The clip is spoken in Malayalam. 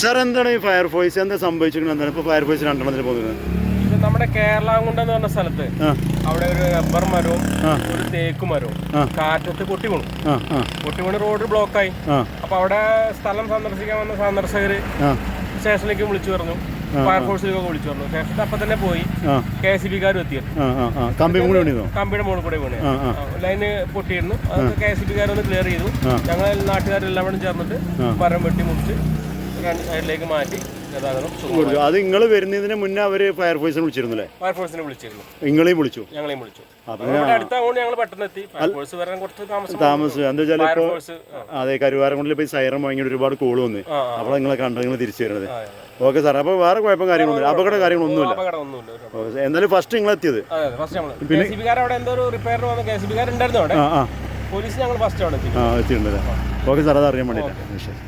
സാർ എന്താണ് ഈ ഫയർഫോഴ്സ് എന്താ സംഭവിച്ചിരിക്കുന്നത്? എന്താണ് ഇപ്പോൾ ഫയർഫോഴ്സ് രണ്ടെണ്ണത്തിന് പോകുന്നത്? ഇത് നമ്മുടെ കേരളാങ്കുണ്ട് എന്ന് പറഞ്ഞ സ്ഥലത്ത് അവിടെ ഒരു റബ്ബർ മരവും. ഒരു തേക്ക് മരവും. കാറ്റത്ത് പൊട്ടി വീണു. പൊട്ടി വീണ് റോഡ് ബ്ലോക്കായി അപ്പൊ അവിടെ സ്ഥലം സന്ദർശിക്കാൻ വന്ന സന്ദർശകര് സ്റ്റേഷനിലേക്ക് വിളിച്ചു പറഞ്ഞു. ഫയർഫോഴ്സിലേക്കൊക്കെ വിളിച്ചു പറഞ്ഞു. സ്റ്റേഷനിൽ അപ്പൊ തന്നെ പോയി. കെ എസ് ബി കാരും എത്തിയത് കമ്പിയുടെ മുകളിൽ കൂടെ വീണ്. ലൈന് പൊട്ടിയിരുന്നു. അത് കെ എസ് ബി കാരൊന്ന് ക്ലിയർ ചെയ്തു. ഞങ്ങൾ നാട്ടുകാരെല്ലാം കൂടെ ചേർന്നിട്ട് മരം വെട്ടി മുറിച്ച് രണ്ട് സൈഡിലേക്ക് മാറ്റി ഗതാഗതം. അത് നിങ്ങൾ വരുന്നതിന് മുന്നേ അവർ ഫയർഫോഴ്സിനെ വിളിച്ചിരുന്നല്ലേ? ഫയർഫോഴ്സിനെ വിളിച്ചിരുന്നു. നിങ്ങളെയും വിളിച്ചു? ഞങ്ങളെയും വിളിച്ചു. അടുത്താകൊണ്ട് ഞങ്ങൾ പെട്ടെന്ന് എത്തി. ഫയർഫോഴ്സ് വരാൻ കുറച്ച് താമസം താമസിച്ചു എന്താ വെച്ചാൽ ഇപ്പോൾ അതെ കരുവാരം കൊണ്ടിൽ പോയി സൈറം വാങ്ങിയിട്ട് ഒരുപാട് കോൾ വന്ന്. അപ്പോൾ നിങ്ങളെ കണ്ടു നിങ്ങൾ തിരിച്ചു വരുന്നത്. ഓക്കെ സാർ അപ്പോൾ വേറെ കുഴപ്പം കാര്യങ്ങളൊന്നുമില്ല. അപകട കാര്യങ്ങളൊന്നുമില്ല എന്തായാലും ഫസ്റ്റ് നിങ്ങൾ എത്തിയത്. സി അവിടെ എന്തോ ഒരു റിപ്പയറിന് വന്ന കെ സി ഉണ്ടായിരുന്നു അവിടെ. പോലീസ് ഞങ്ങൾ ഫസ്റ്റ് അവിടെ എത്തി ഓക്കെ സാർ അത് അറിയാൻ വേണ്ടിയിട്ടാണ് ശരി.